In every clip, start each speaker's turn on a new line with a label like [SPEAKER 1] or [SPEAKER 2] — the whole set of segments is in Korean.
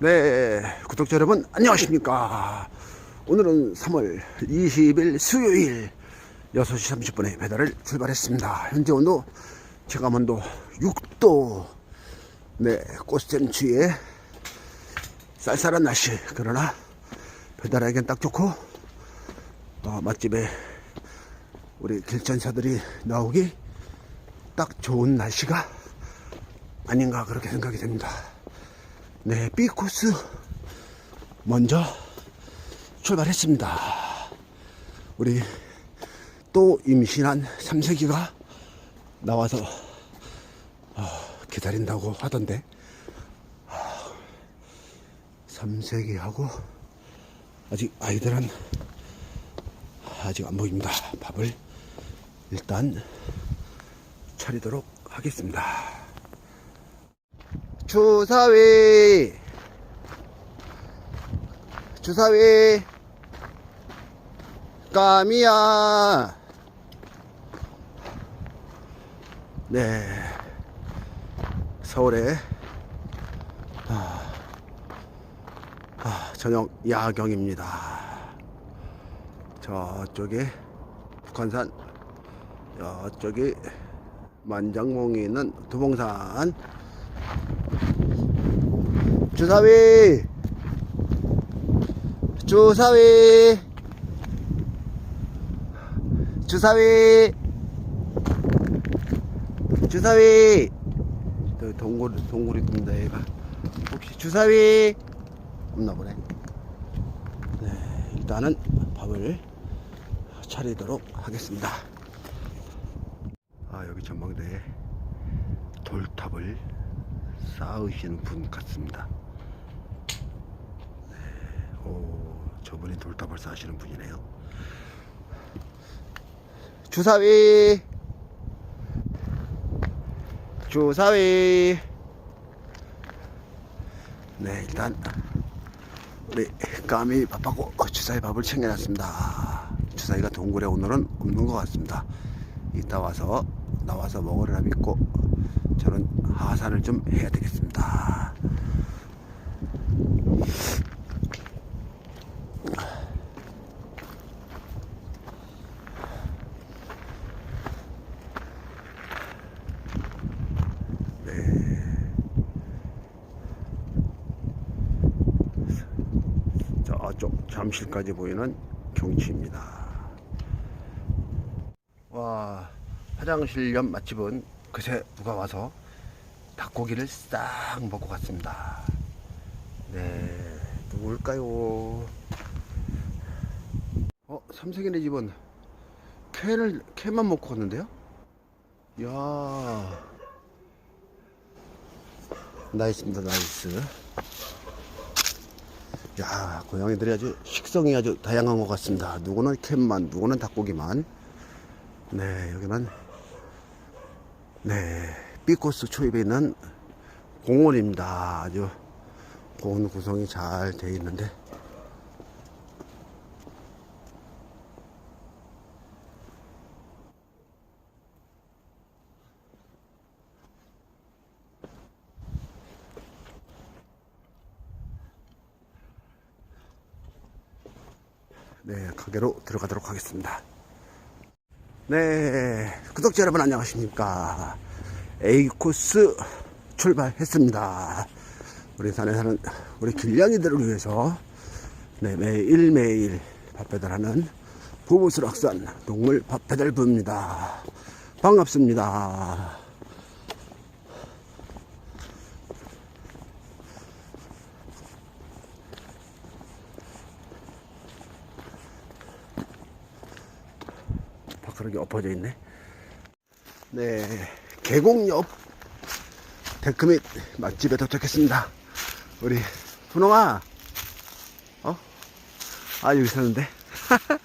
[SPEAKER 1] 네, 구독자 여러분 안녕하십니까. 오늘은 3월 20일 수요일 6시 30분에 배달을 출발했습니다. 현재 온도 체감 온도 6도. 네, 꽃샘추위에 쌀쌀한 날씨. 그러나 배달하기엔 딱 좋고 어, 맛집에 우리 길전사들이 나오기 딱 좋은 날씨가 아닌가 그렇게 생각이 됩니다. 네, B 코스 먼저 출발했습니다. 우리 또 임신한 삼세기가 나와서 어, 기다린다고 하던데 아, 삼세기하고 아직 아이들은 아직 안 보입니다. 밥을 일단 차리도록 하겠습니다. 주사위. 주사위. 까미야. 네. 서울에. 아, 아, 저녁 야경입니다. 저쪽에 북한산 저쪽에 만장몽이 있는 두봉산 주사위. 주사위. 주사위. 주사위. 저 동굴 동굴이 뜬다 얘가. 혹시 주사위. 없나 보네. 네 일단은 밥을 차리도록 하겠습니다. 아 여기 전망대에 돌탑을 쌓으시는 분 같습니다 오, 저분이 돌탑을 쌓으시는 분이네요. 주사위, 주사위. 네, 일단 우리 까미 밥하고 주사위 밥을 챙겨놨습니다. 주사위가 동굴에 오늘은 없는 것 같습니다. 이따 와서 나와서 먹으리라 믿고 저는 하산을 좀 해야 되겠습니다. 잠실까지 보이는 경치입니다. 와 화장실 옆 맛집은 그새 누가 와서 닭고기를 싹 먹고 갔습니다. 네 누굴까요? 어 삼색이네 집은 캔을 캔만 먹고 갔는데요? 야 나이스입니다 나이스. 야, 고양이들이 아주 식성이 아주 다양한 것 같습니다. 누구는 캔만, 누구는 닭고기만. 네, 여기는, 네, 삐코스 초입에 있는 공원입니다. 아주 공원 구성이 잘 되어 있는데. 네, 가게로 들어가도록 하겠습니다. 네, 구독자 여러분 안녕하십니까. A코스 출발했습니다. 우리 산에 사는 우리 길냥이들을 위해서 네, 매일매일 밥 배달하는 부부수락산 동물 밥 배달 부입니다. 반갑습니다. 바크락이 엎어져 있네. 네, 계곡 옆 데크밋 맛집에 도착했습니다. 우리 분홍아, 어? 아 여기 있었는데.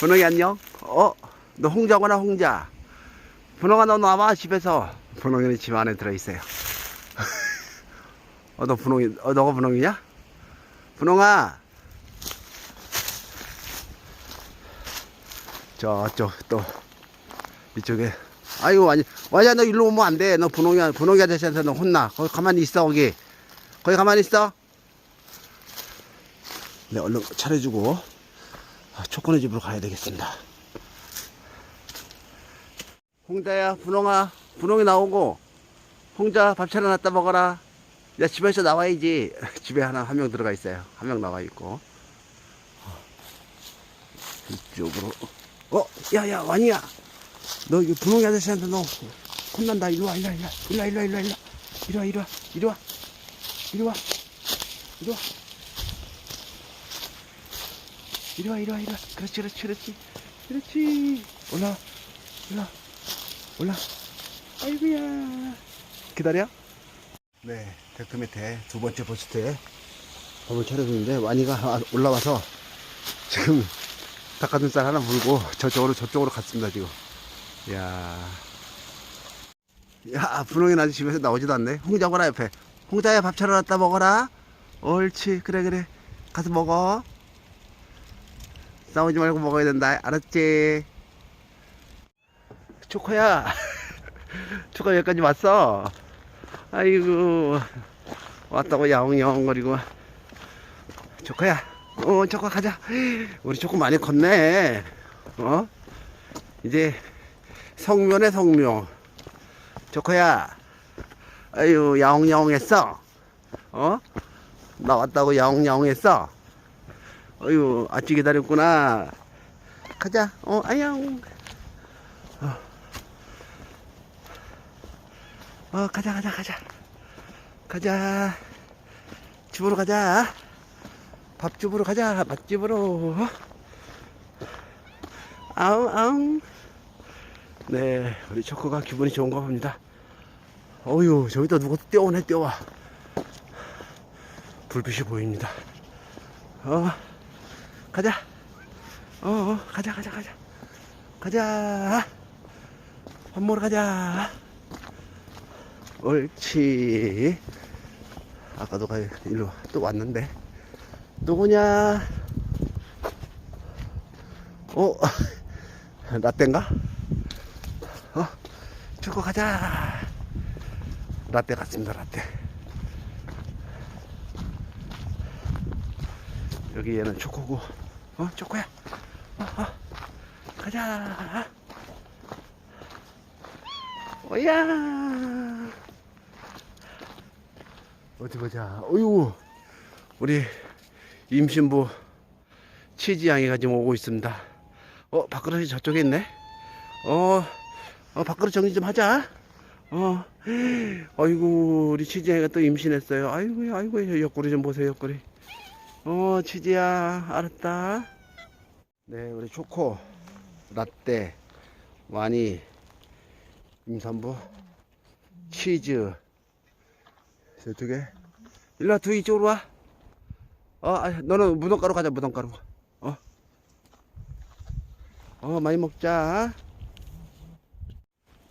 [SPEAKER 1] 분홍이 안녕. 어, 너 홍자구나 홍자. 분홍아 너 나와 집에서. 분홍이는 집 안에 들어 있어요. 어, 너 분홍이, 어, 너가 분홍이냐? 분홍아. 저쪽 또 이쪽에 아이고 완이 완이야 너 일로 오면 안 돼. 너 분홍이 분홍이 아저씨한테 너 혼나. 거기 가만히 있어 거기. 거기 가만히 있어. 네 얼른 차려주고 아, 초코네 집으로 가야 되겠습니다. 홍자야 분홍아 분홍이 나오고 홍자 밥 차려놨다 먹어라. 야 집에서 나와야지. 집에 하나 한 명 들어가 있어요. 한 명 나와 있고. 이쪽으로. 어, 야, 야, 완이야. 너 이거 분홍이 아저씨한테 너 혼난다. 일로 와, 일로 와, 일로 와, 일로 와, 일로 와, 일로 와, 일로 와, 일로 와, 이리 와, 이리 와, 이리 와, 이리 와, 이리 와, 이리 와. 그렇지, 그렇지, 그렇지, 그렇지. 올라, 올라, 올라. 아이고야. 기다려. 네, 데크 밑에 두 번째 포스트에 밥을 차려주는데 완이가 아, 올라와서 지금 닭가슴살 하나 물고 저쪽으로 저쪽으로 갔습니다 지금. 야, 야 분홍이 아직 집에서 나오지도 않네. 홍자 오라 옆에. 홍자야 밥 차려놨다 먹어라. 옳지, 그래 그래. 가서 먹어. 싸우지 말고 먹어야 된다. 알았지? 초코야. 초코 여기까지 왔어. 아이고 왔다고 야옹야옹거리고 조카야 어 조카 가자. 우리 조카 많이 컸네. 어? 이제 성묘네 성묘. 조카야 아유 야옹야옹 했어? 어 나 왔다고 야옹야옹 했어? 아유 아찌 기다렸구나. 가자. 어 아양 어, 가자, 가자, 가자. 가자. 집으로 가자. 밥집으로 가자. 맛집으로. 아웅, 아웅. 네, 우리 초코가 기분이 좋은가 봅니다. 어휴, 저기다 누가 또 뛰어오네, 뛰어와. 불빛이 보입니다. 어, 가자. 어, 어, 가자, 가자, 가자. 가자. 밥 먹으러 가자. 옳지. 아까도 가 일로 또 왔는데 누구냐? 어? 라떼인가? 어? 초코 가자. 라떼 같습니다. 라떼. 여기 얘는 초코고, 어 초코야. 어, 어. 가자. 오야. 어디 보자. 어유, 우리 임신부 치즈양이가 지금 오고 있습니다. 어, 밥그릇이 저쪽에 있네. 어, 어, 밥그릇 정리 좀 하자. 어, 아이고, 우리 치즈양이가 또 임신했어요. 아이고, 아이고, 옆구리 좀 보세요, 옆구리. 어, 치즈야, 알았다. 네, 우리 초코, 라떼, 와니, 임산부, 치즈, 저쪽에 일로 와, 두 이쪽으로 와. 어, 아, 너는 무덤가루 가자, 무덤가루. 어. 어, 많이 먹자.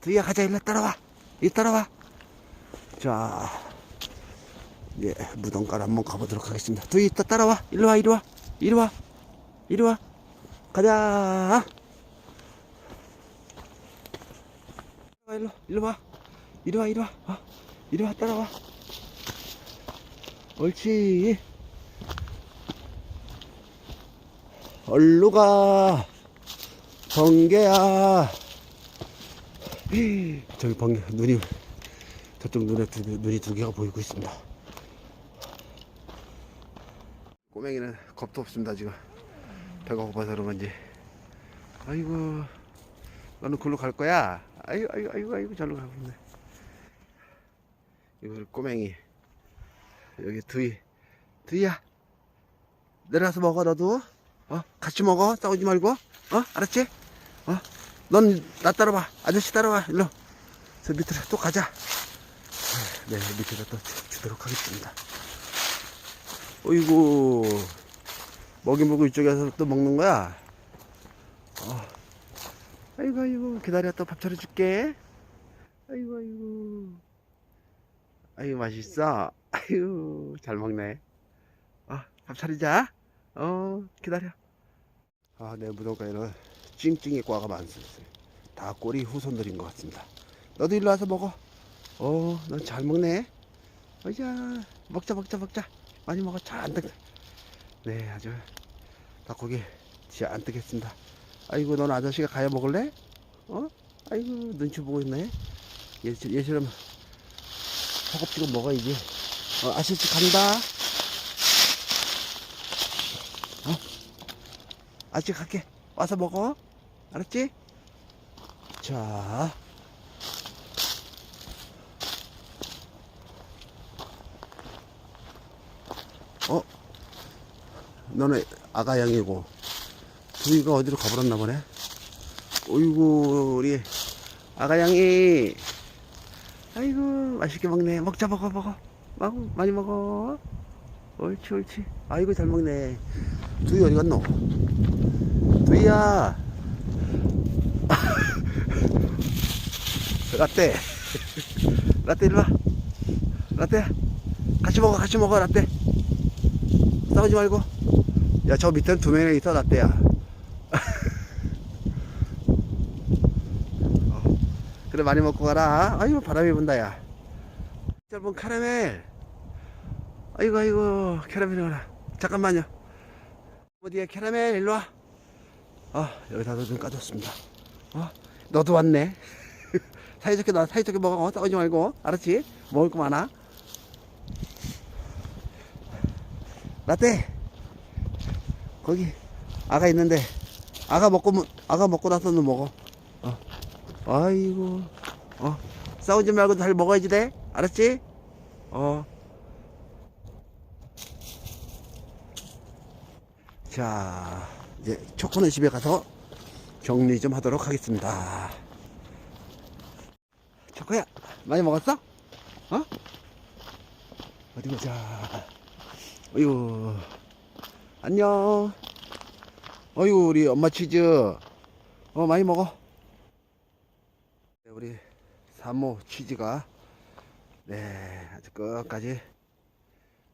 [SPEAKER 1] 두이야, 가자, 일로 따라와. 이 따라와. 자, 예, 무덤가루 한번 가보도록 하겠습니다. 두이, 이따 따라와. 일로 와, 이리 와. 이리 와. 이리 와. 가자. 일로, 일로 와. 이리 와, 이리 와. 어, 이리 와, 따라와. 옳지. 얼루 가. 번개야. 저기 번개, 눈이, 저쪽 눈에 두, 개- 눈이 두 개가 보이고 있습니다. 꼬맹이는 겁도 없습니다, 지금. 배가 고파서 그런 건지. 아이고, 너는 글로 갈 거야? 아이고, 아이고, 아이고, 아이고, 절로 가고 있네. 이거 꼬맹이. 여기 두이 두이야 내려와서 먹어 너도 어? 같이 먹어? 싸우지 말고? 어? 알았지? 어 넌 나 따라와. 아저씨 따라와. 일로. 저 밑으로 또 가자. 네 밑으로 또 주- 주도록 하겠습니다. 어이구. 먹이 물고 이쪽에서 또 먹는 거야? 어. 아이고 아이고. 기다려. 또 밥 차려줄게. 아이고 아이고. 아이고 맛있어. 아유 잘 먹네. 아밥 차리자 어 기다려 아 내 무덤가에는 찡찡이 과가 많습니다 다 꼬리 후손들인 것 같습니다. 너도 일로 와서 먹어. 어, 넌 잘 먹네. 어이야, 먹자, 먹자, 먹자. 많이 먹어. 잔뜩. 네, 아주 닭고기 잔뜩 했습니다. 아이고, 넌 아저씨가 가야 먹을래? 어? 아이고, 눈치 보고 있네. 얘, 얘처럼 허겁지겁 먹어야지. 어, 아저씨 간다. 아저씨 갈게. 와서 먹어. 알았지? 자. 어? 너네 아가 양이고 두이가 어디로 가버렸나 보네. 어이구 우리 아가 양이 아이고 맛있게 먹네. 먹자 먹어 먹어. 먹어 많이 먹어. 옳지 옳지. 아이고 잘 먹네. 두이 어디 갔노? 두이야. 라떼. 라떼 일로 와. 라떼. 같이 먹어 같이 먹어 라떼. 싸우지 말고. 야, 저 밑에는 두 명이 있어, 라떼야. 어, 그래, 많이 먹고 가라. 아이고, 바람이 분다, 야. 짧은 카라멜. 아이고, 아이고, 캐러멜 오라. 잠깐만요. 어디에 캐러멜, 일로 와. 아, 여기다 좀 까줬습니다. 어, 너도 왔네. 사이좋게 나 사이좋게 먹어. 싸우지 말고. 알았지? 먹을 거 많아. 라떼 거기 아가 있는데 아가 먹고 뭐- 아가 먹고 나서 너 먹어 어. 아이고 어 싸우지 말고 잘 먹어야지 돼 알았지 어. 어자 이제 초코네 집에 가서 정리 좀 하도록 하겠습니다. 초코야 많이 먹었어? 어? 어디 보자. 어이구 안녕. 어이구 우리 엄마 치즈. 어 많이 먹어. 네, 우리 사모 치즈가 네 아주 끝까지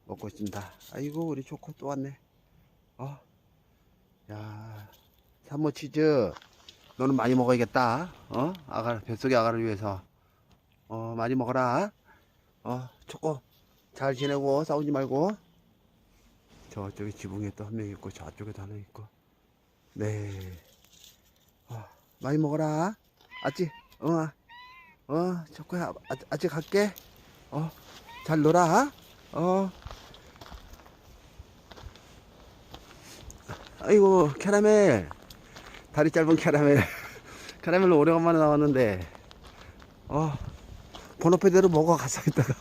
[SPEAKER 1] 먹고 있습니다. 아이고 우리 초코 또 왔네. 어 야 사모 치즈 너는 많이 먹어야겠다. 어? 아가 뱃속의 아가를 위해서. 어 많이 먹어라. 어 초코 잘 지내고 싸우지 말고. 저쪽에 지붕에 또 한 명 있고 저쪽에도 하나 있고. 네. 아, 많이 먹어라. 아찌 어, 어 초코야 아, 아찌 갈게. 어 잘 놀아. 어 아이고 캐러멜. 다리 짧은 캐러멜. 캐러멜 오래간만에 나왔는데. 어 번호표대로 먹어 가서 있다가.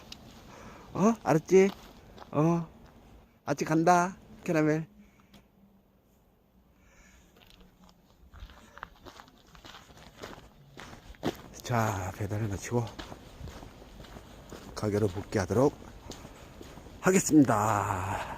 [SPEAKER 1] 어 알았지? 어 아직 간다 캐러멜. 자 배달을 마치고 가게로 복귀하도록 하겠습니다